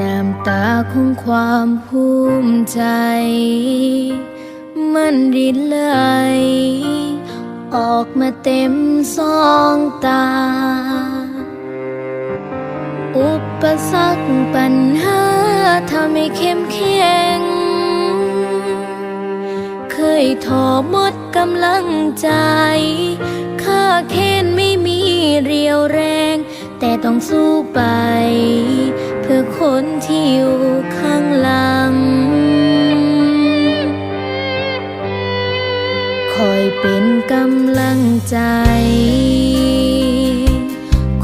น้ำตาของความภูมิใจ มันรินไหลออกมาเต็มสองตา อุปสรรคปัญหาทำให้เข้มแข็ง เคยท้อหมดกำลังใจข้าเค้นไม่มีเรียวแรง แต่ต้องสู้ไป เพื่อคนที่อยู่ข้างหลัง คอยเป็นกำลังใจ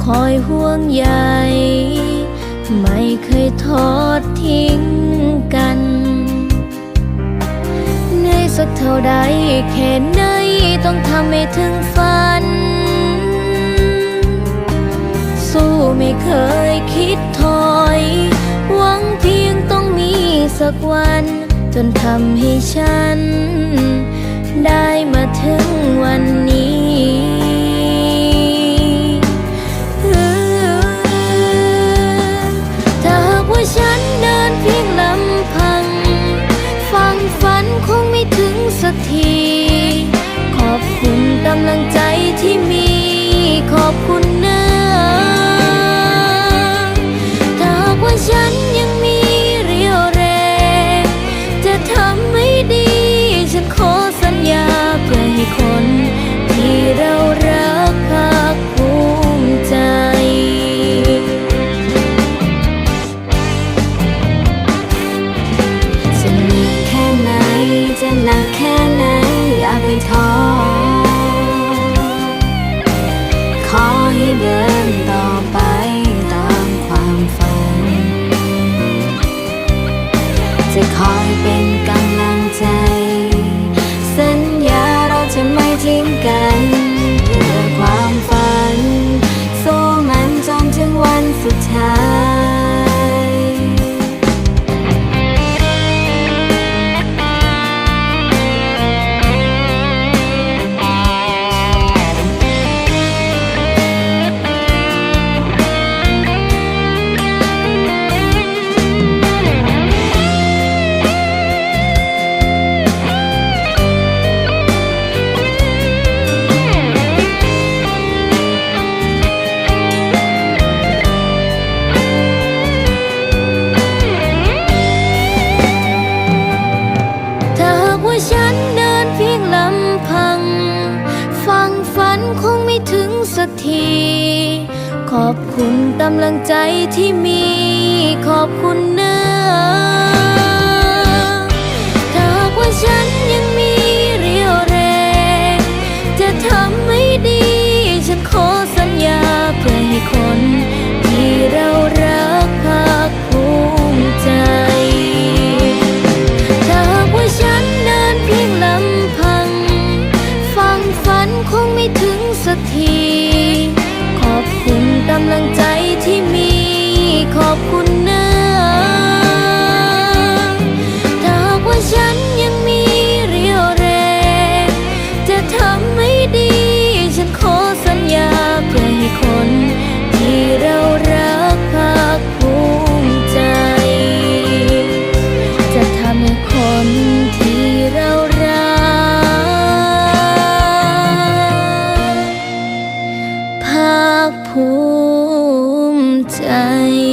คอยห่วงใยไม่เคยทอดทิ้งกันเหนื่อยสักเท่าใดแค่ไหนต้องทำให้ถึงฝัน ไม่เคยคิดถอย หวังเพียงต้องมีสักวัน จนทำให้ฉัน ได้มาถึงวันนี้ กำลังใจที่มีขอบคุณเนะถ้าหากว่าฉันยังมีเรี่ยวแรง จะทำให้ดี ฉันขอสัญญาเพื่อให้คน ที่เรารักภาคภูมิใจ ถ้าหากว่าฉันเดินเพียงลำพัง ฟังฝันคงไม่ถึงสักที ขอบคุณกำลังใจ 在